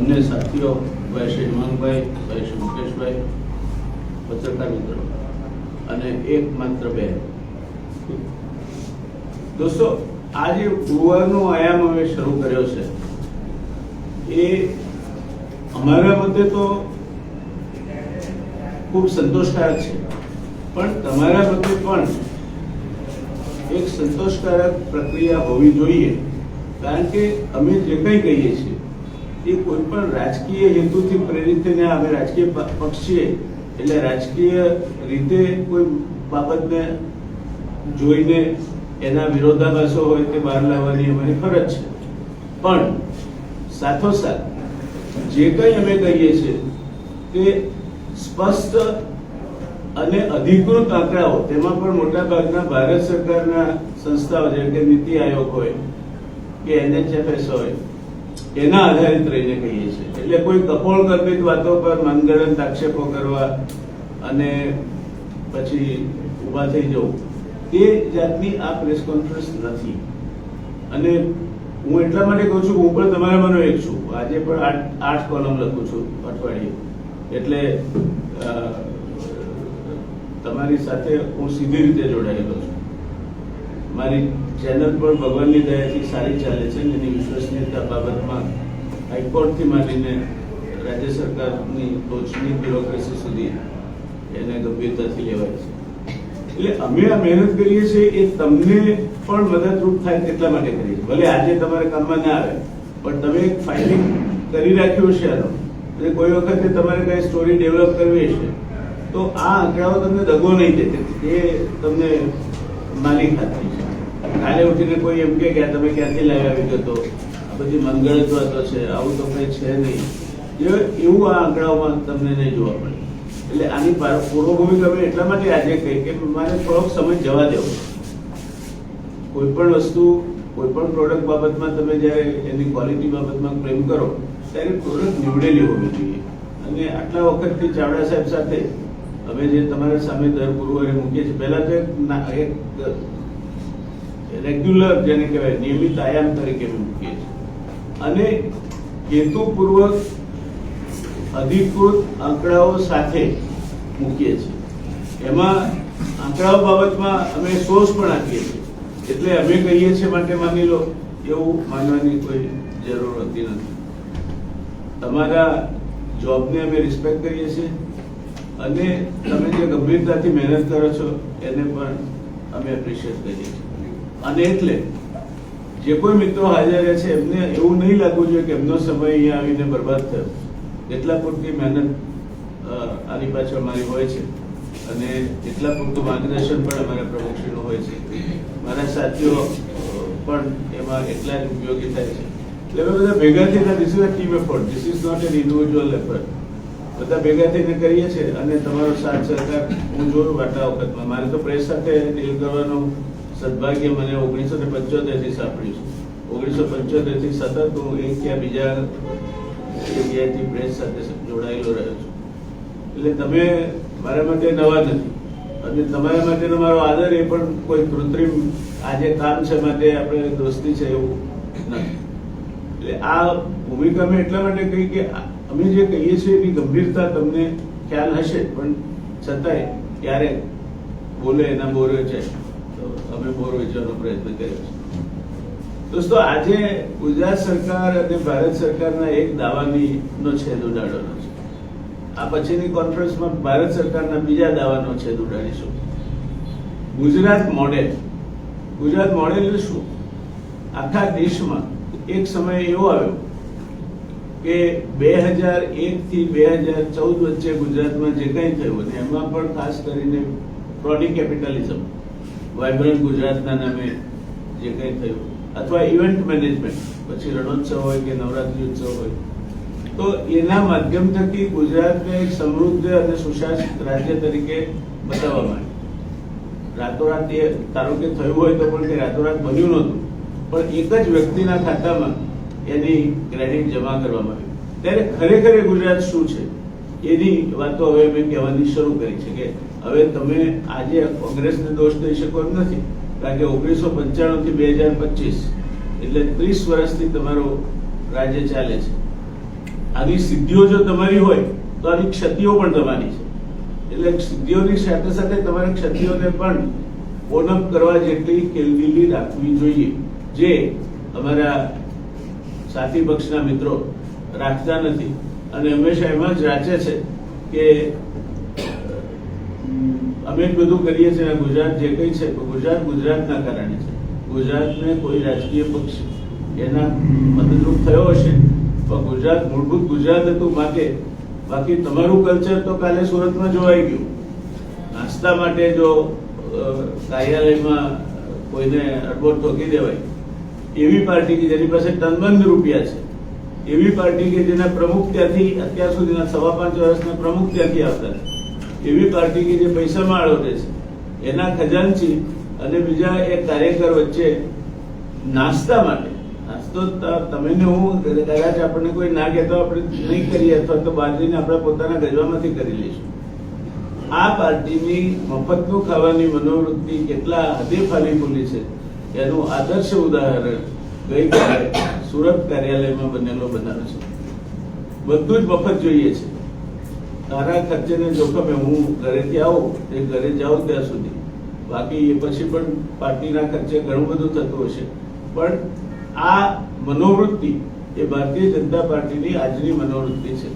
બંને સાથીઓ, ભાઈ શ્રી હિમાંગભાઈ, ભાઈ શ્રી મુકેશભાઈ, પત્રકાર મિત્રો, અને એક માત્ર બે દોસ્તો આ જે પૂર્વનો આયામ અમે શરૂ કર્યો છે. એ અમારા મતે તો ખૂબ સંતોષકારક છે. પણ તમારા મતે પણ એક સંતોષકારક પ્રક્રિયા હોવી જોઈએ. કારણ કે અમે જે કંઈ કહીએ છીએ એ કોઈ પણ રાજકીય હેતુથી પ્રેરિત થઈને અમે રાજકીય પક્ષ છીએ, એટલે રાજકીય રીતે કોઈ બાબતને જોઈને એના વિરોધાભાસો હોય તે બહાર લાવવાની અમારી ફરજ છે. પણ સાથોસાથ જે કંઈ અમે કહીએ છીએ તે સ્પષ્ટ અને અધિકૃત આંકડાઓ, તેમાં પણ મોટાભાગના ભારત સરકારના સંસ્થાઓ, જેમ કે નીતિ આયોગ હોય, કે એનએચએફએસ હોય એના આધારિત રહીને કહીએ છીએ. એટલે કોઈ કપોળ કલ્પિત વાતો પર મનગણત આક્ષેપો કરવા અને પછી ઊભા થઈ જવું તે જાતની આ પ્રેસ કોન્ફરન્સ નથી. અને હું એટલા માટે કહું છું હું પણ તમારામાંનો એક છું. આજે પણ આઠ આઠ કોલમ લખું છું અઠવાડિયે. એટલે તમારી સાથે હું સીધી રીતે જોડાયેલો છું. મારી ચેનલ પણ ભગવાનની દયાથી સારી ચાલે છે અને એની વિશ્વસનીયતા બાબતમાં હાઈકોર્ટથી માંડીને રાજ્ય સરકારની ટોચની બ્યુરોક્રેસી સુધી એને ગંભીરતાથી લેવાય છે. એટલે અમે આ મહેનત કરીએ છીએ એ તમને પણ મદદરૂપ થાય તેટલા માટે કરીએ છીએ. ભલે આજે તમારે કામમાં ના આવે, પણ તમે એક ફાઇલિંગ કરી રાખ્યું છે આનો. અને કોઈ વખતે તમારે કઈ સ્ટોરી ડેવલપ કરવી હશે, તો આ આંકડાઓ તમને દગો નહીં દે. એ તમને માલિક હાથ. થઈ છે કાલે ઉઠીને કોઈ એમ કે તમે ક્યાંથી લાવ્યા વિગતો? આ બધી મનગણત વાતો છે, આવું તો કઈ છે નહીં. એવું આ આંકડાઓમાં તમને નહીં જોવા મળે. એટલે આની પૂર્વભૂમિ તમે એટલા માટે આજે કહી કે મારે થોડોક સમય જવા દેવો. કોઈ પણ વસ્તુ, કોઈ પણ પ્રોડક્ટ બાબતમાં તમે જ્યારે એની ક્વોલિટી બાબતમાં પ્રેમ કરો, ત્યારે પ્રોડક્ટ નીવડેલી હોવી જોઈએ. અને આટલા વખતથી ચાવડા સાહેબ સાથે અમે જે તમારા સામે દર ગુરુવારે મૂકીએ છીએ, પહેલા તો એક રેગ્યુલર જેને કહેવાય નિયમિત આયામ તરીકે મૂકીએ છીએ. અને હેતુપૂર્વક, અધિકૃત આંકડાઓ સાથે મૂકીએ છીએ. એમાં આંકડાઓ બાબતમાં અમે સોર્સ પણ આપીએ છીએ. એટલે અમે કહીએ છીએ માટે માની લો, એવું માનવાની કોઈ જરૂર હોતી નથી. તમારા જોબને અમે રિસ્પેક્ટ કરીએ છીએ અને તમે જે ગંભીરતાથી મહેનત કરો છો, એને પણ અમે એપ્રિશિએટ કરીએ છીએ. અને એટલે જે કોઈ મિત્રો હાજર રહે છે, એમને એવું નહીં લાગવું જોઈએ કે એમનો સમય અહીંયા આવીને બરબાદ થયો. એટલા પૂરતી મહેનત આની પાછળ મારી હોય છે અને એટલા પૂરતું માર્ગદર્શન પણ અમારા પ્રમુખશ્રીનું હોય છે. મારા સાથીઓ પણ એમાં એટલા જ ઉપયોગી થાય છે. એટલે અમે બધા ભેગા થઈને this is a team effort this is not an individual effort બધા ભેગા થઈને કરીએ છીએ અને તમારો સાથ, સહકાર, હું જોયું આટલા વખતમાં. મારે તો પ્રેસ સાથે ડીલ કરવાનું સદભાગ્ય મને ઓગણીસો ને પંચોતેરથી સાંપડ્યું છે. ઓગણીસો પંચોતેરથી સતત હું એક કે બીજા જગ્યાએથી પ્રેસ સાથે જોડાયેલો રહ્યો છું. એટલે તમે મારા માટે નવા નથી. અને તમારા માટેનો મારો આદર એ પણ કોઈ કૃત્રિમ આજે કામ છે માટે આપણે દોસ્તી છે એવું નથી. એટલે આ ભૂમિકા મેં એટલા માટે કહી કે અમે જે કહીએ છીએ એની ગંભીરતા તમને ખ્યાલ હશે, પણ છતાંય ક્યારેક બોલે એના બોરે છે અમે બોર વેચવાનો પ્રયત્ન કર્યો છે. દોસ્તો, આજે ગુજરાત સરકાર અને ભારત સરકારના એક દાવાની નો છેદ ઉડાડવાનો છે. આ પછીની કોન્ફરન્સમાં ભારત સરકારના બીજા દાવાનો છેદ ઉડાડીશું. ગુજરાત મોડેલ. ગુજરાત મોડેલ શું? આખા દેશમાં એક સમય એવો આવ્યો કે બે હજાર એક થી બે હજાર ચૌદ વચ્ચે ગુજરાતમાં જે કંઈ થયું એમાં પણ ખાસ કરીને પ્રોડી કેપિટલિઝમ વાઇબ્રન્ટ ગુજરાતના નામે જે કંઈ થયું, અથવા ઇવેન્ટ મેનેજમેન્ટ પછી રણોત્સવ હોય કે નવરાત્રી ઉત્સવ હોય, તો એના માધ્યમ થકી ગુજરાતને એક સમૃદ્ધ અને સુશાસિત રાજ્ય તરીકે બતાવવામાં આવ્યું રાતોરાત એ, ધારો કે થયું હોય તો પણ તે રાતોરાત બન્યું નહોતું, પણ એક જ વ્યક્તિના ખાતામાં એની ક્રેડિટ જમા કરવામાં આવી. ત્યારે ખરેખર ગુજરાત શું છે? એની વાતો હવે મેં કહેવાની શરૂ કરી છે કે હવે તમે આજે કોંગ્રેસને દોષ દઈ શકો એમ નથી, કારણ કે ઓગણીસો પંચાણું થી બે હજાર પચીસ એટલે ત્રીસ વર્ષથી તમારો રાજ્ય ચાલે છે. આની સિદ્ધિઓ જો તમારી હોય, તો આની ક્ષતિઓ પણ તમારી છે. એટલે સિદ્ધિઓની સાથે સાથે તમારે ક્ષતિઓને પણ ઓનઅપ કરવા જેટલી કેલદીલી રાખવી જોઈએ, જે અમારા સાથી પક્ષના મિત્રો રાખતા નથી. અને હંમેશા એમાં જ રાચે છે કે અમે બધું કરીએ છીએ ગુજરાત જે કંઈ છે ગુજરાત ગુજરાતના કારણે છે. ગુજરાતને કોઈ રાજકીય પક્ષ એના મદદરૂપ થયો હશે, પણ ગુજરાત મૂળભૂત ગુજરાત હતું માટે. બાકી તમારું કલ્ચર તો કાલે સુરતમાં જોવાઈ ગયું. નાસ્તા માટે જો કાર્યાલયમાં કોઈને અડબોટ ઠોકી દેવાય, એવી પાર્ટી કે જેની પાસે ટનબંધ રૂપિયા છે, એવી પાર્ટી કે જેના પ્રમુખ ત્યાંથી અત્યાર સુધીના સવા પાંચ વર્ષના પ્રમુખ ત્યાંથી આવતા એવી પાર્ટી કે જે પૈસામાં આળોટે છે. એના ખજાનચી અને બીજા એક કાર્યકર વચ્ચે નાસ્તા માટે. નાસ્તો તમે ને હું કદાચ આપણને કોઈ ના કહેતો, આપણે નહીં કરીએ અથવા તો બાજરીને આપણે પોતાના ગજવામાંથી કરી લઈશું. આ પાર્ટીની મફતનું ખાવાની મનોવૃત્તિ કેટલા હદે ફાલી ફૂલી છે, એનું આદર્શ ઉદાહરણ ગઈકાલે સુરત કાર્યાલયમાં બનેલો બનાવ છે. બધું જ મફત જોઈએ છે. તારા ખર્ચે ને જોખમે હું ઘરેથી આવું તે ઘરે જાઉં ત્યાં સુધી. બાકી એ પછી પણ પાર્ટીના ખર્ચે ઘણું બધું થતું હશે. પણ આ મનોવૃત્તિ એ ભારતીય જનતા પાર્ટીની આજની મનોવૃત્તિ છે.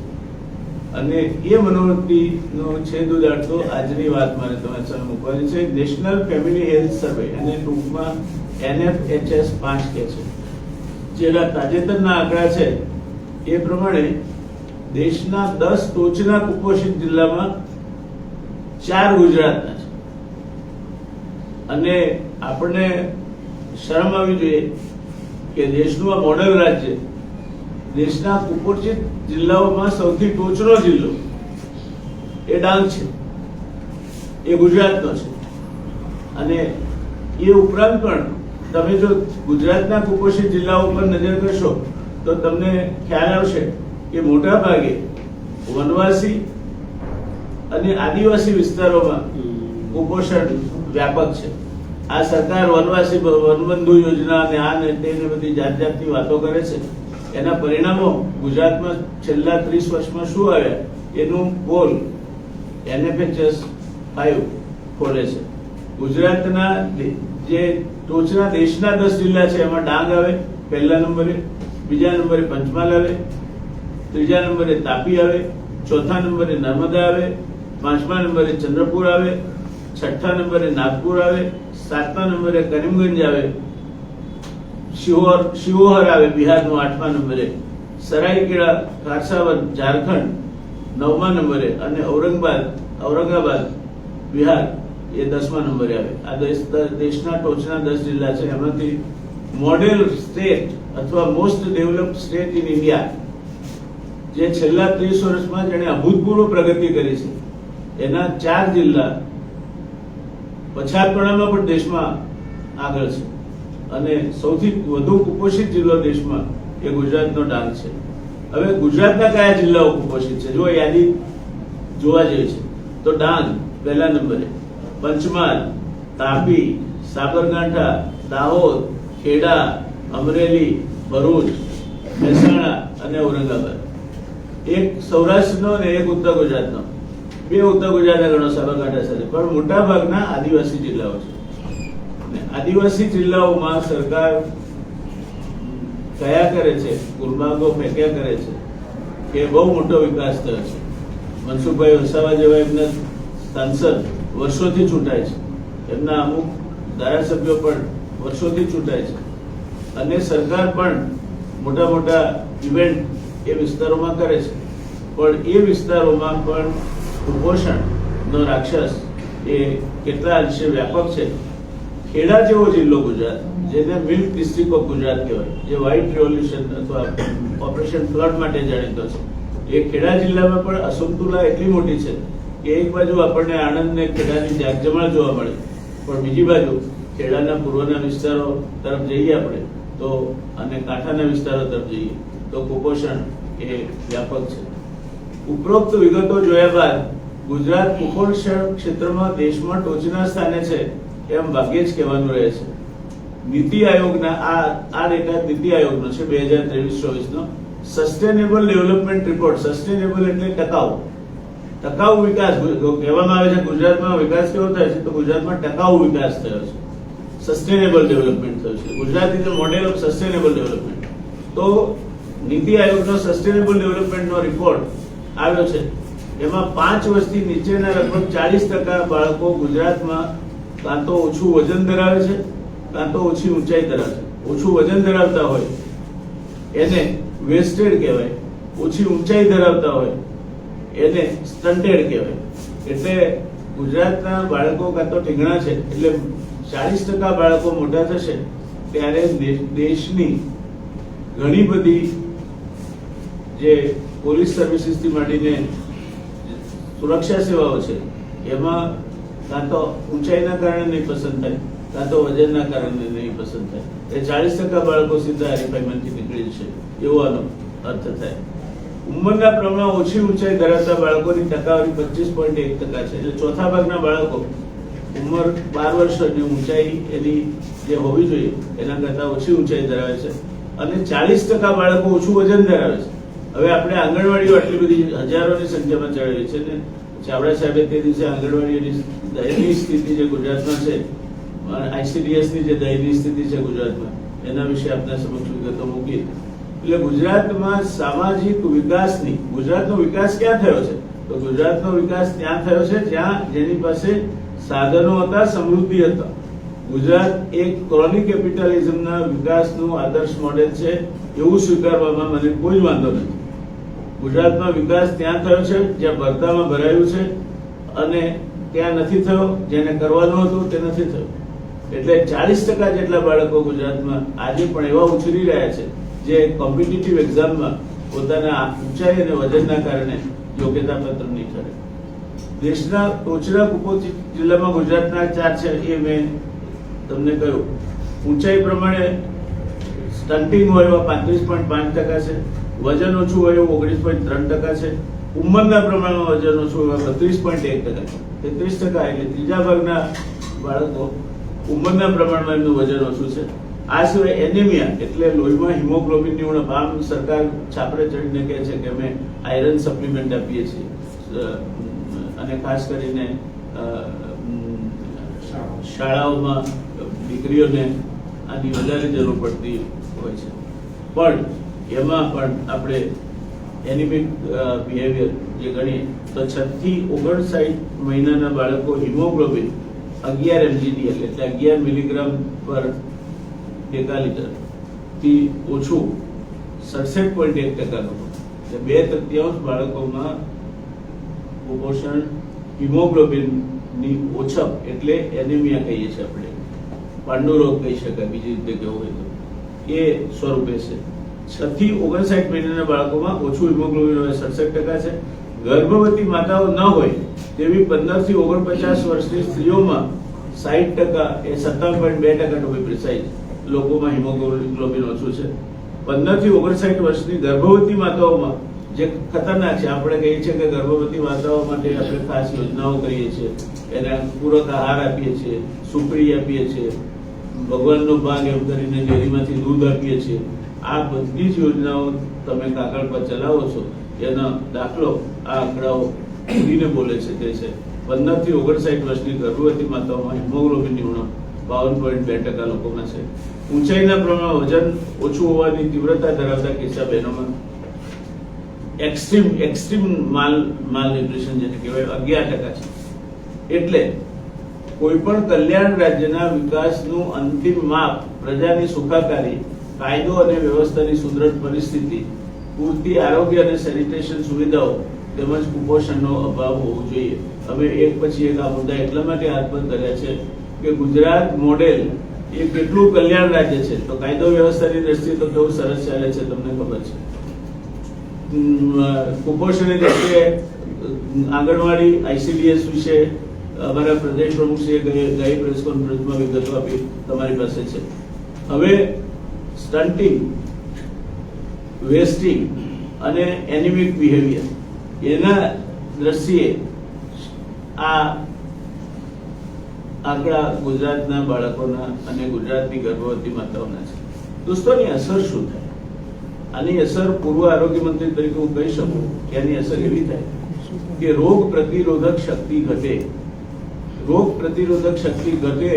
અને એ મનોવૃત્તિનો છેદ ઉદાડતો આજની વાત મારે તમારી સામે મૂકવાની છે. નેશનલ ફેમિલી હેલ્થ સર્વે અને ટૂંકમાં એનએફએચએસ પાંચ કે છે. જેના તાજેતરના આંકડા છે એ પ્રમાણે દેશના દસ ટોચના કુપોષિત જિલ્લામાં ચાર ગુજરાતના છે. અને આપણને શરમ આવી જોઈએ કે દેશનું આ મોડલ રાજ્ય દેશના કુપોષિત જિલ્લાઓમાં સૌથી ટોચનો જિલ્લો એ ડાંગ છે. એ ગુજરાતનો છે. અને એ ઉપરાંત પણ તમે જો ગુજરાતના કુપોષિત જિલ્લાઓ પર નજર કરશો તો તમને ખ્યાલ આવશે કે મોટા ભાગે વનવાસી અને આદિવાસી વિસ્તારોમાં કુપોષણ વ્યાપક છે. આ સરકાર વનવાસી વનબંધુ યોજના અને આ ને બધી જાત જાતની વાતો કરે છે. એના પરિણામો ગુજરાતમાં છેલ્લા ત્રીસ વર્ષમાં શું આવ્યા? એનું પોલ એનએફએચએસ ફાઈવ ખોલે છે. ગુજરાતના જે ટોચના દેશના દસ જિલ્લા છે એમાં ડાંગ આવે પહેલા નંબરે બીજા નંબરે પંચમહાલ આવે ત્રીજા નંબરે તાપી આવે, ચોથા નંબરે નર્મદા આવે, પાંચમા નંબરે ચંદ્રપુર આવે, છઠ્ઠા નંબરે નાગપુર આવે, સાતમા નંબરે કરીમગંજ આવે, શિહોર શિહોર આવે બિહારનું આઠમા નંબરે સરાઈકેળા કારસાવન ઝારખંડ નવમા નંબરે અને ઔરંગાબાદ ઔરંગાબાદ, બિહાર એ દસમા નંબરે આવે. આ દેશ, દેશના ટોચના દસ જિલ્લા છે. એમાંથી મોડેલ સ્ટેટ અથવા most develop state in India જે છેલ્લા ત્રીસ વર્ષમાં જેણે અભૂતપૂર્વ પ્રગતિ કરી છે. એના ચાર જિલ્લા પછાતપણામાં પણ દેશમાં આગળ છે. અને સૌથી વધુ કુપોષિત જિલ્લો દેશમાં એ ગુજરાતનો ડાંગ છે. હવે ગુજરાતના કયા જિલ્લાઓ કુપોષિત છે? જો યાદી જોવા જેવી છે. તો ડાંગ પહેલા નંબરે, પંચમહાલ, તાપી, સાબરકાંઠા, દાહોદ, ખેડા, અમરેલી, ભરૂચ, મહેસાણા અને ઔરંગાબાદ. એક સૌરાષ્ટ્રનો ને એક ઉત્તર ગુજરાતનો. બે ઉત્તર ગુજરાતના ગણો સાબરકાંઠા સાથે. પણ મોટા ભાગના આદિવાસી જિલ્લાઓ છે. આદિવાસી જિલ્લાઓમાં સરકાર કયા કરે છે? ગુલમાર્ગો ફેંક્યા કરે છે કે બહુ મોટો વિકાસ થયો છે. મનસુખભાઈ વસાવા જેવા એમના સાંસદ વર્ષોથી ચૂંટાય છે. એમના અમુક ધારાસભ્યો પણ વર્ષોથી ચૂંટાય છે. અને સરકાર પણ મોટા મોટા ઇવેન્ટ એ વિસ્તારોમાં કરે છે. પણ એ વિસ્તારોમાં પણ કુપોષણનો રાક્ષસ એ કેટલા અંશે વ્યાપક છે. ખેડા જેવો જિલ્લો ગુજરાત, જેને મિલ્ક ડિસ્ટ્રિક્ટ ઓફ ગુજરાત કહેવાય, જે વ્હાઇટ રેવોલ્યુશન અથવા ઓપરેશન ફ્લડ માટે જાણીતો છે. એ ખેડા જિલ્લામાં પણ અસમતુલા એટલી મોટી છે કે એક બાજુ આપણને આણંદ ને ખેડાની જાગજમાળ જોવા મળે, પણ બીજી બાજુ ખેડાના પૂર્વના વિસ્તારો તરફ જઈએ આપણે, તો અને કાંઠાના વિસ્તારો તરફ જઈએ, તો કુપોષણ એ વ્યાપક છે. ઉપરોક્ત વિગતો જોયા બાદ ગુજરાત કુપોષણ ક્ષેત્રમાં દેશમાં ટોચના સ્થાને છે એમ ભાગ્યે જ કહેવાનું રહે છે. નીતિ આયોગના આ આ ડેટા નીતિ આયોગનો છે બે હજાર ત્રેવીસ ચોવીસનો સસ્ટેનેબલ ડેવલપમેન્ટ રિપોર્ટ સસ્ટેનેબલ એટલે ટકાઉ. ટકાઉ વિકાસ કહેવામાં આવે છે ગુજરાતમાં વિકાસ કેવો થાય છે તો ગુજરાતમાં ટકાઉ વિકાસ થયો છે. સસ્ટેનેબલ ડેવલપમેન્ટ થયો છે. Gujarat model of sustainable development તો નીતિ આયોગનો સસ્ટેનેબલ ડેવલપમેન્ટનો રિપોર્ટ આવ્યો છે. એમાં પાંચ વર્ષથી નીચેના લગભગ ચાલીસ ટકા બાળકો ગુજરાતમાં કાં તો ઓછું વજન ધરાવે છે, કાં તો ઓછી ઊંચાઈ ધરાવે છે. ઓછું વજન ધરાવતા હોય, એને વેસ્ટેડ કહેવાય. ઓછી ઊંચાઈ ધરાવતા હોય, એને સ્ટન્ટેડ કહેવાય. એટલે ગુજરાતના બાળકો કાં તો ઠીંગણા છે, એટલે ચાલીસ ટકા બાળકો મોટા થશે, ત્યારે દેશ- દેશની ઘણી બધી જે પોલીસ સર્વિસીસથી માંડીને સુરક્ષા સેવાઓ છે, એમાં કાં તો ઊંચાઈના કારણે નહીં પસંદ થાય, કાં તો વજનના કારણે નહીં પસંદ થાય. એ ચાલીસ ટકા બાળકો સીધા હરીફાઈમાંથી નીકળી છે, એવો અર્થ થાય. ઉંમરના પ્રમાણમાં ઓછી ઊંચાઈ ધરાવતા બાળકોની ટકાવારી પચીસ પોઈન્ટ એક ટકા છે. એટલે ચોથા ભાગના બાળકો ઉંમર બાર વર્ષની ઊંચાઈ એની જે હોવી જોઈએ, એના કરતાં ઓછી ઊંચાઈ ધરાવે છે. અને ચાલીસ ટકા બાળકો ઓછું વજન ધરાવે છે. હવે આપણે આંગણવાડીઓ આટલી બધી હજારોની સંખ્યામાં ચડાવી છે ને ચાવડા સાહેબે તે દિવસે આંગણવાડીઓની દયનીય સ્થિતિ જે ગુજરાતમાં છે આઈસીડીએસની જે દયનીય સ્થિતિ છે ગુજરાતમાં, એના વિશે આપના સમક્ષ વિગતો મૂકી એટલે ગુજરાતમાં સામાજિક વિકાસની, ગુજરાતનો વિકાસ ક્યાં થયો છે? તો ગુજરાતનો વિકાસ ત્યાં થયો છે જ્યાં જેની પાસે સાધનો હતા, સમૃદ્ધિ હતા. ગુજરાત એક ક્રોનિક કેપિટલિઝમના વિકાસનું આદર્શ મોડેલ છે, એવું સ્વીકારવામાં મને કોઈ વાંધો નથી. ગુજરાતમાં વિકાસ ત્યાં થયો છે, જ્યાં ભરતામાં ભરાયું છે અને ત્યાં નથી થયો, જેને કરવાનું હતું તે નથી થયું. એટલે ચાલીસ ટકા જેટલા બાળકો ગુજરાતમાં આજે પણ એવા ઉછરી રહ્યા છે, જે કોમ્પિટિટિવ એક્ઝામમાં પોતાના ઊંચાઈ અને વજનના કારણે યોગ્યતા પત્ર નહીં કરે. દેશના ટોચના કુપોષિત જિલ્લામાં ગુજરાતના ચાર છે, એ મેં તમને કહ્યું. ઊંચાઈ પ્રમાણે સ્ટન્ટિંગ હોય એવા પાંત્રીસ પોઈન્ટ પાંચ ટકા છે. વજન ઓછું હોય એવું ઓગણીસ પોઈન્ટ ત્રણ ટકા છે. ઉંમરના પ્રમાણમાં વજન ઓછું હોય બત્રીસ પોઈન્ટ એક ટકા તેત્રીસ ટકા એટલે ત્રીજા ભાગના બાળકો ઉંમરના પ્રમાણમાં એમનું વજન ઓછું છે. આ સિવાય એનેમિયા એટલે લોહીમાં હિમોગ્લોબિનની ઉણપ. આમ સરકાર છાપરે ચડીને કહે છે કે અમે આયરન સપ્લિમેન્ટ આપીએ છીએ. અને ખાસ કરીને શાળાઓમાં દીકરીઓને આની વધારે જરૂર પડતી હોય છે. પણ એમાં પણ આપણે એનિમિક બિહેવિયર જે ગણીએ, તો છથી ઓગણસાઠ મહિનાના બાળકો હિમોગ્લોબિન અગિયાર એમજીડીએલ એટલે અગિયાર મિલીગ્રામ પર ડેકાલીટરથી ઓછું સડસઠ પોઈન્ટ એક ટકાનું એટલે બે તૃતીયાંશ બાળકોમાં કુપોષણ હિમોગ્લોબિનની ઓછપ એટલે એનિમિયા કહીએ છીએ આપણે. પાંડુ રોગ કહી શકાય, બીજી રીતે કહેવું હોય તો. એ સ્વરૂપે છે. છ થી ઓગણસાઠ મહિનાના બાળકોમાં ઓછું હિમોગ્લોબિન હોય સડસઠ ટકા છે. ગર્ભવતી માતાઓ ન હોય તેવી પંદરથી ઓગણપચાસ વર્ષની સ્ત્રીઓમાં સાઠ ટકા એ સત્તાવન પોઈન્ટ બે ટકા ટુ પ્રિસાઇઝ લોકોમાં હિમોગ્લોબિન ઓછું છે. પંદરથી ઓગણસાઠ વર્ષની ગર્ભવતી માતાઓમાં જે ખતરનાક છે, આપણે કહીએ છીએ કે ગર્ભવતી માતાઓ માટે આપણે ખાસ યોજનાઓ કરીએ છીએ. એને પૂરક આહાર આપીએ છીએ સુપડી આપીએ છીએ, ભગવાનનો ભાગ એમ કરીને ડેરીમાંથી દૂધ આપીએ છીએ. આ બધી જ યોજનાઓ તમે કાગળ પર ચલાવો છો, એનો દાખલો આ આંકડાઓ ઉડીને બોલે છે તે છે પંદરથી ઓગણસાઠ વર્ષની ગર્ભવતી માતાઓમાં હિમોગ્લોબિનની ઉણપ બાવન પોઈન્ટ બે ટકા લોકોમાં છે. ઊંચાઈના પ્રમાણમાં વજન ઓછું હોવાની તીવ્રતા ધરાવતા કિસ્સા બહેનોમાં. એક્સ્ટ્રીમ એક્સ્ટ્રીમ માલ માલ ન્યુટ્રિશન જેને કહેવાય, અગિયાર ટકા છે. એટલે કોઈ પણ કલ્યાણ રાજ્યના વિકાસનું અંતિમ માપ પ્રજાની સુખાકારી કાયદો અને વ્યવસ્થાની સુદૃઢ પરિસ્થિતિ, પૂરતી આરોગ્ય અને સેનિટેશન સુવિધાઓ તેમજ કુપોષણનો અભાવ હોવો જોઈએ. અમે એક પછી એક આ મુદ્દા એટલા માટે હાથ પર કર્યા છે કે ગુજરાત મોડેલ એ કેટલું કલ્યાણ રાજ્ય છે. તો કાયદો વ્યવસ્થાની દ્રષ્ટિએ તો કેવું સરસ ચાલે છે તમને ખબર છે. કુપોષણની દ્રષ્ટિએ આંગણવાડી આઈસીડીએસ વિશે, અમારા પ્રદેશ પ્રમુખશ્રીએ ગઈ પ્રેસ કોન્ફરન્સમાં વિગતો આપી તમારી પાસે છે. હવે સ્ટન્ટિંગ વેસ્ટિંગ અને એનિમિક બિહેવિયર એના દ્રષ્ટિએ આ આંકડા ગુજરાતના બાળકોના અને ગુજરાતની ગર્ભવતી માતાઓના છે. દોસ્તોની અસર શું થાય? આની અસર પૂર્વ આરોગ્ય મંત્રી તરીકે હું કહી શકું કે આની અસર એવી થાય કે રોગ પ્રતિરોધક શક્તિ ઘટે. રોગ પ્રતિરોધક શક્તિ ઘટે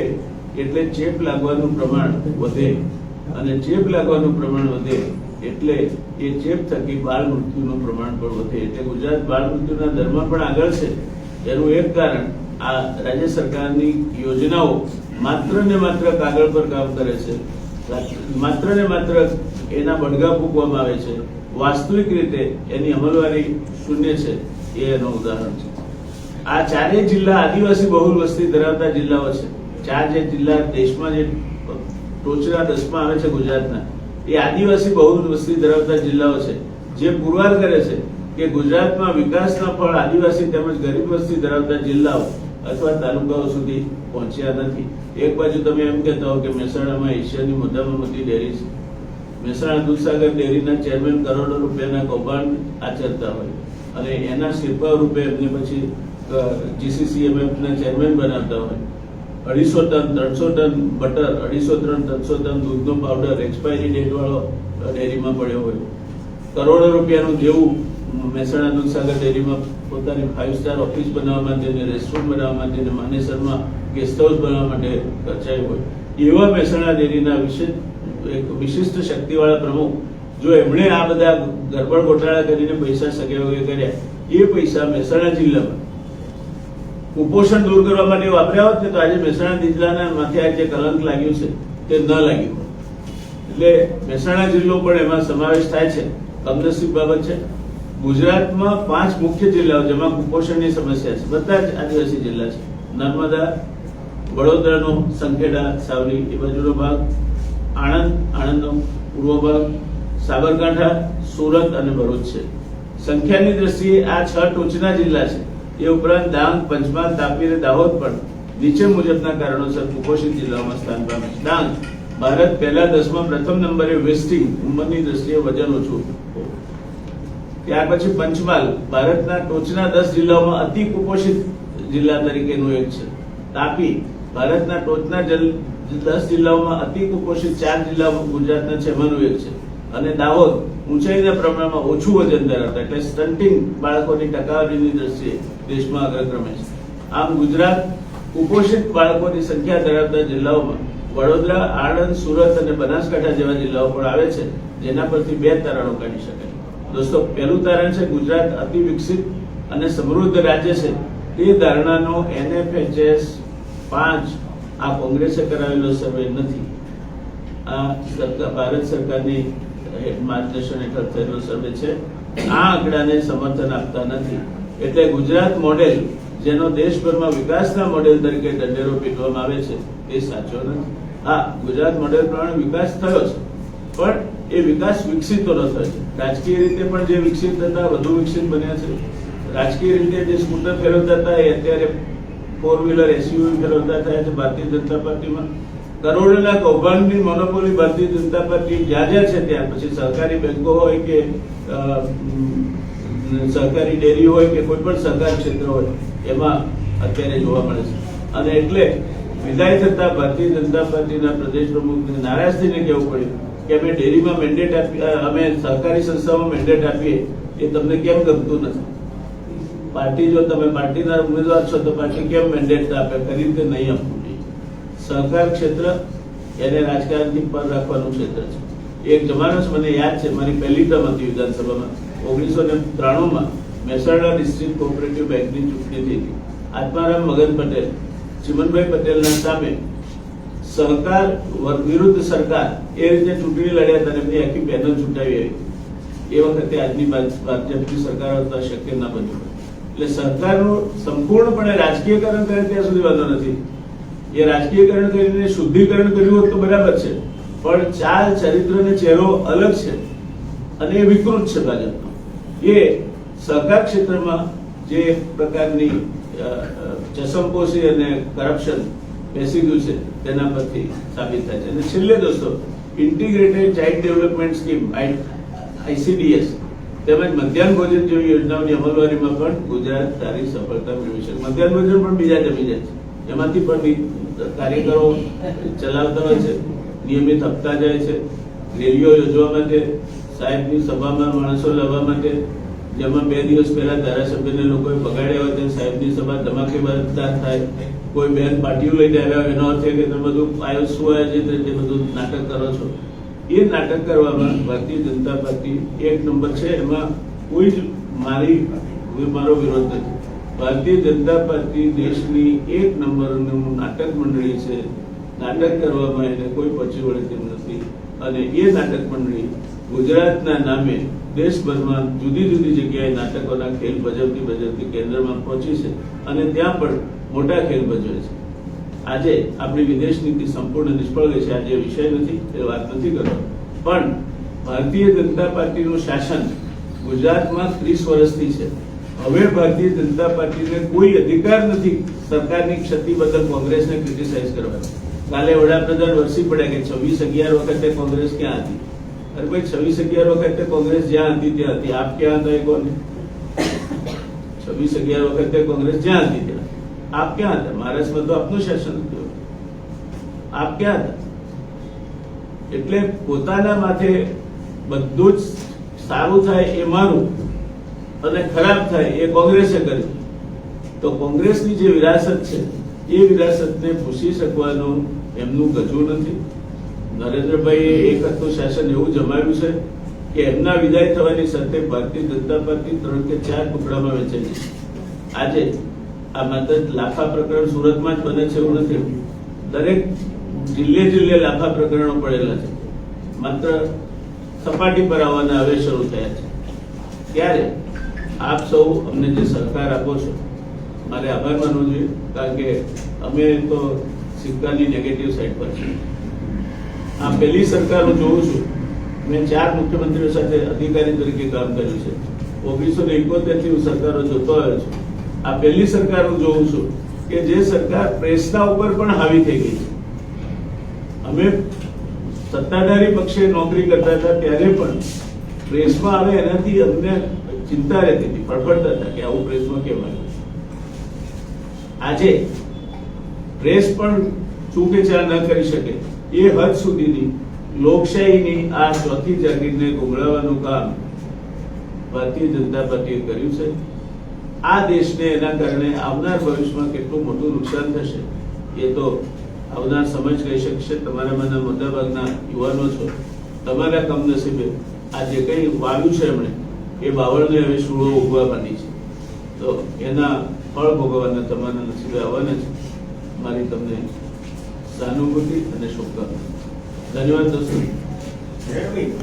એટલે ચેપ લાગવાનું પ્રમાણ વધે. અને ચેપ લાગવાનું પ્રમાણ વધે એટલે એ ચેપ થકી બાળ મૃત્યુનું પ્રમાણ પણ વધે. એટલે ગુજરાત બાળ મૃત્યુના દરમાં પણ આગળ છે. એનું એક કારણ આ રાજ્ય સરકારની યોજનાઓ માત્ર ને માત્ર કાગળ પર કામ કરે છે. માત્ર ને માત્ર એના બડગા ફૂંકવામાં આવે છે. વાસ્તવિક રીતે એની અમલવારી શૂન્ય છે. એ એનું ઉદાહરણ છે. આ ચારેય જિલ્લા આદિવાસી બહુલ વસ્તી ધરાવતા જિલ્લાઓ છે. ચાર જે જિલ્લા દેશમાં જે ટોચના દસમાં આવે છે ગુજરાતના. એ આદિવાસી બહુ વસ્તી ધરાવતા જિલ્લાઓ છે. જે પુરવાર કરે છે કે ગુજરાતમાં વિકાસના ફળ આદિવાસી તેમજ ગરીબ વસ્તી ધરાવતા જિલ્લાઓ અથવા તાલુકાઓ સુધી પહોંચ્યા નથી. એક બાજુ તમે એમ કહેતા હો કે મહેસાણામાં એશિયાની મોટામાં મોટી ડેરી છે. મહેસાણા દૂધસાગર ડેરીના ચેરમેન કરોડો રૂપિયાના કૌભાંડ આચરતા હોય. અને એના શિલ્પા રૂપે એમને પછી જીસીસીએમએફના ચેરમેન બનાવતા હોય. અઢીસો ટન, ત્રણસો ટન બટર, અઢીસો ત્રણ ત્રણસો ટન દૂધનો પાવડર એક્સપાયરી ડેટવાળો ડેરીમાં પડ્યો હોય. કરોડો રૂપિયાનું દેવું મહેસાણા દૂધસાગર ડેરીમાં પોતાની ફાઇવ સ્ટાર ઓફિસ બનાવવા માટે અને રેસ્ટોરન્ટ બનાવવા માટે અને માનેસરમાં ગેસ્ટ હાઉસ બનાવવા માટે ખર્ચાયું હોય. એવા મહેસાણા ડેરીના વિશેષ, એક વિશિષ્ટ શક્તિવાળા પ્રમુખ, જો એમણે આ બધા ગરબડ ગોટાળા કરીને પૈસા સગે કર્યા, એ પૈસા મહેસાણા જિલ્લામાં કુપોષણ દૂર કરવા માટે વાપર્યા હોત તો આજે મહેસાણા જિલ્લાના માથે આ જે કલંક લાગ્યું છે, તે ન લાગ્યું. એટલે મહેસાણા જિલ્લો પણ એમાં સમાવેશ થાય છે. કમનસીબ બાબત છે? ગુજરાતમાં પાંચ મુખ્ય જિલ્લાઓ જેમાં કુપોષણની સમસ્યા છે. બધા જ આદિવાસી જિલ્લા છે. નર્મદા, વડોદરાનો સંખેડા, સાવલી એ બાજુનો ભાગ, આણંદ, આણંદનો પૂર્વ ભાગ, સાબરકાંઠા, સુરત અને ભરૂચ છે. સંખ્યાની દ્રષ્ટિએ આ છ ટોચના જિલ્લા છે. એ ઉપરાંત ડાંગ પંચમહાલ, તાપી અને દાહોદ પણ નીચે મુજબના કારણોસર કુપોષિત જિલ્લાઓમાં સ્થાન પામે છે. ડાંગ ભારત પહેલા દસમાં પ્રથમ નંબરે વેસ્ટિંગ ઉંમરની દ્રષ્ટિએ વજન ઓછું ત્યાર પછી પંચમહાલ, ભારતના ટોચના દસ જિલ્લાઓમાં અતિ કુપોષિત જિલ્લા તરીકેનું એક છે. તાપી, ભારતના ટોચના દસ જિલ્લાઓમાં અતિ કુપોષિત ચાર જિલ્લાઓ ગુજરાતના છેમાનું એક છે. અને દાહોદ ઊંચાઈના પ્રમાણમાં ઓછું વજન ધરાવતા એટલે સ્ટન્ટિંગ બાળકોની ટકાવારીની દ્રષ્ટિએ દેશમાં અગ્રક્રમે છે. આમ ગુજરાત કુપોષિત બાળકોની સંખ્યા ધરાવતા જિલ્લાઓમાં વડોદરા, આણંદ, સુરત અને બનાસકાંઠા જેવા જિલ્લાઓ પણ આવે છે, જેના પરથી બે તારણો કાઢી શકાય. દોસ્તો, પહેલું તારણ છે ગુજરાત અતિ વિકસિત અને સમૃદ્ધ રાજ્ય છે. તે ધારણાનો એનએફએચએસ પાંચ આ કોંગ્રેસે કરાવેલો સર્વે નથી. આ ભારત સરકારની માર્ગદર્શન હેઠળ થયેલો સર્વે છે. આ આંકડાને સમર્થન આપતા નથી. એટલે ગુજરાત મોડેલ, જેનો દેશભરમાં વિકાસના મોડેલ તરીકે દંડેરો પીટવામાં આવે છે તે સાચો નથી. હા, ગુજરાત મોડેલ પ્રમાણે વિકાસ થયો છે, પણ એ વિકાસ વિકસિત ન થયો રાજકીય રીતે પણ જે વિકસિત હતા વધુ વિકસિત બન્યા છે. રાજકીય રીતે જે સ્કૂટર ફેરવતા હતા, એ અત્યારે ફોર વ્હીલર એસયુવી ફેરવતા થયા છે, ભારતીય જનતા પાર્ટીમાં. કરોડોના કૌભાંડની મોનોપોલી ભારતીય જનતા પાર્ટી જ્યાં જ્યાં છે ત્યાં. પછી સહકારી બેંકો હોય કે સહકારી ડેરી હોય કે કોઈ પણ સહકાર ક્ષેત્ર હોય, એમાં અત્યારે જોવા મળે છે. અને એટલે વિદાય થતા ભારતીય જનતા પાર્ટીના પ્રદેશ પ્રમુખને નારાજ થઈને કહેવું પડ્યું કે અમે ડેરીમાં મેન્ડેટ આપી અમે સહકારી સંસ્થામાં મેન્ડેટ આપીએ, એ તમને કેમ ગમતું નથી? પાર્ટી જો તમે પાર્ટીના ઉમેદવાર છો તો પાર્ટી કેમ મેન્ડેટ આપે? ખરી રીતે નહીં આપવું સહકાર ક્ષેત્ર એને રાજકારણથી પર રાખવાનું ક્ષેત્ર છે. એક જમાનો મને યાદ છે, મારી પહેલી ટર્મ હતી વિધાનસભામાં. ઓગણીસો ને ત્રાણુંમાં મહેસાણા ડિસ્ટ્રિક્ટ કોઓપરેટિવ બેંકની ચૂંટણી થઈ હતી. આત્મારામ મગન પટેલ, ચિમનભાઈ પટેલના સામે સહકાર વર- વિરુદ્ધ સરકાર એ રીતે ચૂંટણી લડ્યા હતા એમની આખી પેનલ ચૂંટાવી આવી. એ વખતે આજની ભાજ- ભાજપની સરકાર હતા શક્ય ના બન્યું. એટલે સરકારનું સંપૂર્ણપણે રાજકીયકરણ કરે ત્યાં સુધી વાંધો નથી. એ રાજકીયકરણ કરીને શુદ્ધિકરણ કર્યું હોત તો બરાબર છે. પણ ચાલ ચરિત્ર અને ચહેરો અલગ છે અને વિકૃત છે ભાજપનો. એ સહકાર ક્ષેત્રમાં જે પ્રકારની ચસમપોશી અને કરપ્શન બેસી ગયું છે, તેના પરથી સાબિત થાય છે. અને છેલ્લે દોસ્તો integrated child development scheme ICDS તેમજ મધ્યાહન ભોજન જેવી યોજનાઓની અમલવારીમાં પણ ગુજરાત સારી સફળતા મેળવી છે મધ્યાહન ભોજન પણ બીજા જમી જાય છે. એમાંથી પણ કાર્યકરો ચલાવતા હોય છે, નિયમિત હપ્તા જાય છે, રેલીઓ યોજવા માટે, સાહેબની સભામાં માણસો લાવવા માટે, જેમાં બે દિવસ પહેલા ધારાસભ્યને લોકોએ બગાડ્યા હોય તે સાહેબની સભા ધમાકેદાર થાય. કોઈ બેન પાર્ટીઓ લઈને આવ્યા હોય, એનો અર્થ એ કે તમે બધું આયો છે રીતે બધું નાટક કરો છો. એ નાટક કરવામાં ભારતીય જનતા પાર્ટી એક નંબર છે. એમાં કોઈ જ મારી મારો વિરોધ નથી. ભારતીય જનતા પાર્ટી દેશની એક નંબરનું નાટક મંડળી છે. નાટક કરવામાં એને કોઈ પછી વળે તેમ નથી. અને એ નાટક મંડળી ગુજરાતના નામે દેશભરમાં જુદી જુદી જગ્યાએ નાટકોના ખેલ ભજવતી ભજવતી કેન્દ્રમાં પહોંચી છે અને ત્યાં પણ મોટા ખેલ ભજવે છે. આજે આપણી વિદેશ નીતિ સંપૂર્ણ નિષ્ફળ ગઈ છે. આજે વિષય નથી, એ વાત નથી કરતો. પણ ભારતીય જનતા પાર્ટીનું શાસન ગુજરાતમાં ત્રીસ વર્ષથી છે. હવે ભારતીય જનતા પાર્ટીને કોઈ અધિકાર નથી સરકારની ક્ષતિ બદલ કોંગ્રેસને ક્રિટિસાઇઝ કરવાનો. કાલે વડાપ્રધાન વરસી પડ્યા કે છવ્વીસ અગિયાર વખતે કોંગ્રેસ ક્યાં હતી? અરે ભાઈ, છવ્વીસ અગિયાર વખતે કોંગ્રેસ જ્યાં હતી ત્યાં હતી. આપ ક્યાં હતા કોને? છવ્વીસ અગિયાર વખતે કોંગ્રેસ જ્યાં હતી ત્યાં. આપ ક્યાં હતા? મહારાષ્ટ્રમાં તો આપનું શાસન હતું. આપ ક્યાં હતા? એટલે પોતાના માથે બધું જ સારું થાય એ મારું અને ખરાબ થાય એ કોંગ્રેસે કર્યું. તો કોંગ્રેસની જે વિરાસત છે, એ વિરાસતને ભૂસી શકવાનું એમનું ગજું નથી. નરેન્દ્રભાઈએ એક હતું શાસન એવું જમાવ્યું છે કે એમના વિદાય થવાની સાથે ભારતીય જનતા પાર્ટી ત્રણ કે ચાર ટુકડામાં વેચાઈ છે આજે આ માત્ર લાફા પ્રકરણ સુરતમાં જ બને છે એવું નથી. દરેક જિલ્લે જિલ્લે લાફા પ્રકરણો પડેલા છે. માત્ર સપાટી પર આવવાના હવે શરૂ થયા છે. ત્યારે આપ સૌ અમને જે સહકાર આપો છો, મારે આભાર માનવો જોઈએ, કારણ કે અમે તો સિક્કાની નેગેટિવ સાઈડ પર છીએ. આ પહેલી સરકાર જોઉં છું, મેં ચાર મુખ્યમંત્રીઓ સાથે અધિકારી તરીકે કામ કર્યું છે. ઓગણીસો ને એકોતેરથી હું સરકારો જોતો આવ્યો છું. આ પહેલી સરકાર હું જોઉં છું કે જે સરકાર પ્રેસના ઉપર પણ હાવી થઈ ગઈ છે. અમે સત્તાધારી પક્ષે નોકરી કરતા હતા, ત્યારે પણ પ્રેસમાં આવે એનાથી અમને ચિંતા રહેતી હતી ફળફળતા હતા કે આવું પ્રેસમાં કેમ આજે પ્રેસ પણ ચૂકે ચાર ન કરી શકે. એ હદ સુધીની લોકશાહીની આ ચોથી જાગીરને ગુમડાવવાનું કામ ભારતીય જનતા પાર્ટીએ કર્યું છે. આ દેશને એના કારણે આવનાર ભવિષ્યમાં કેટલું મોટું નુકસાન થશે, એ તો આવનાર સમજ કહી શકશે. તમારામાંના મોટાભાગના યુવાનો છો. તમારા કમનસીબે આ જે કંઈ વાવ્યું છે એમણે? એ બાવળને હવે શૂળો ઉગવા માંડી છે. તો એના ફળ ભોગવવાના તમારા નસીબે આવવાના છે. મારી તમને સહાનુભૂતિ અને શુભકામના. ધન્યવાદ દોસ્તો.